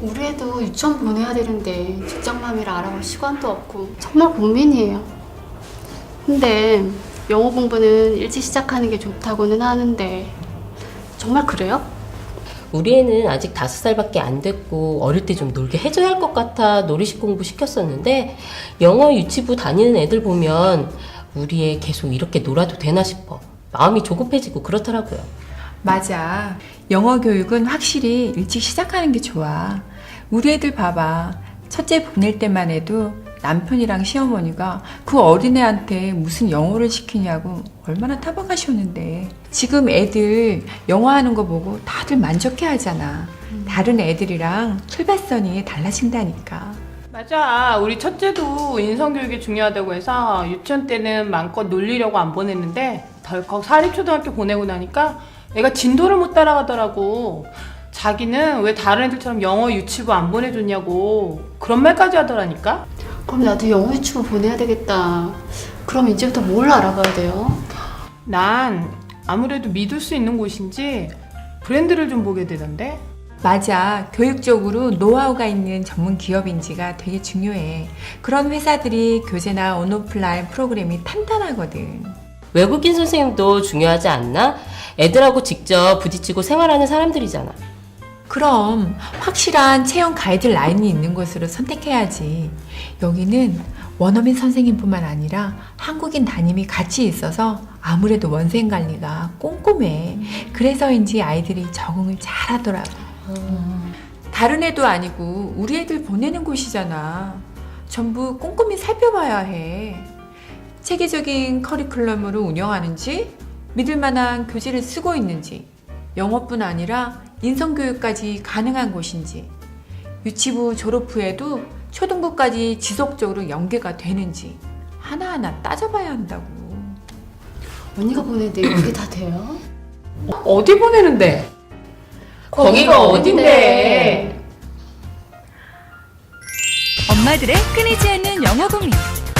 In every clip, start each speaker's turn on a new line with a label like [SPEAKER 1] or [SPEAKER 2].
[SPEAKER 1] 우리 애도 유치원 보내야 되는데 직장맘이라 알아볼 시간도 없고 정말 고민이에요. 근데 영어 공부는 일찍 시작하는 게 좋다고는 하는데 정말 그래요?
[SPEAKER 2] 우리 애는 아직 다섯 살밖에 안 됐고 어릴 때 좀 놀게 해줘야 할 것 같아 놀이식 공부 시켰었는데 영어 유치부 다니는 애들 보면 우리 애 계속 이렇게 놀아도 되나 싶어. 마음이 조급해지고 그렇더라고요.
[SPEAKER 3] 맞아. 영어 교육은 확실히 일찍 시작하는 게 좋아. 우리 애들 봐봐. 첫째 보낼 때만 해도 남편이랑 시어머니가 그 어린애한테 무슨 영어를 시키냐고 얼마나 타박하셨는데 지금 애들 영어 하는 거 보고 다들 만족해 하잖아. 다른 애들이랑 출발선이 달라진다니까.
[SPEAKER 4] 맞아. 우리 첫째도 인성교육이 중요하다고 해서 유치원 때는 마음껏 놀리려고 안 보냈는데 덜컥 사립초등학교 보내고 나니까 애가 진도를 못 따라가더라고. 자기는 왜 다른 애들처럼 영어 유치부 안 보내줬냐고 그런 말까지 하더라니까.
[SPEAKER 1] 그럼 나도 영어 유치부 보내야 되겠다. 그럼 이제부터 뭘 알아봐야 돼요?
[SPEAKER 4] 난 아무래도 믿을 수 있는 곳인지 브랜드를 좀 보게 되던데.
[SPEAKER 3] 맞아. 교육적으로 노하우가 있는 전문 기업인지가 되게 중요해. 그런 회사들이 교재나 온오프라인 프로그램이 탄탄하거든.
[SPEAKER 2] 외국인 선생님도 중요하지 않나? 애들하고 직접 부딪히고 생활하는 사람들이잖아.
[SPEAKER 3] 그럼 확실한 채용 가이드라인이 있는 곳으로 선택해야지. 여기는 원어민 선생님뿐만 아니라 한국인 담임이 같이 있어서 아무래도 원생 관리가 꼼꼼해. 그래서인지 아이들이 적응을 잘 하더라고. 다른 애도 아니고 우리 애들 보내는 곳이잖아. 전부 꼼꼼히 살펴봐야 해. 체계적인 커리큘럼으로 운영하는지, 믿을 만한 교재를 쓰고 있는지, 영어뿐 아니라 인성교육까지 가능한 곳인지, 유치부 졸업 후에도 초등부까지 지속적으로 연계가 되는지 하나하나 따져봐야 한다고.
[SPEAKER 1] 언니가 보내는데 이게 다 돼요?
[SPEAKER 4] 어디 보내는데? 거기가 어딘데?
[SPEAKER 5] 엄마들의 끊이지 않는 영어 고민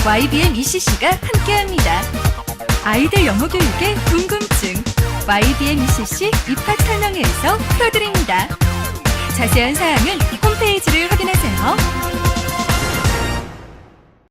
[SPEAKER 5] YBM ECC가 함께합니다. 아이들 영어 교육의 궁금증 YBM ECC 입학 설명회에서 풀어드립니다. 자세한 사항은 홈페이지를 확인하세요.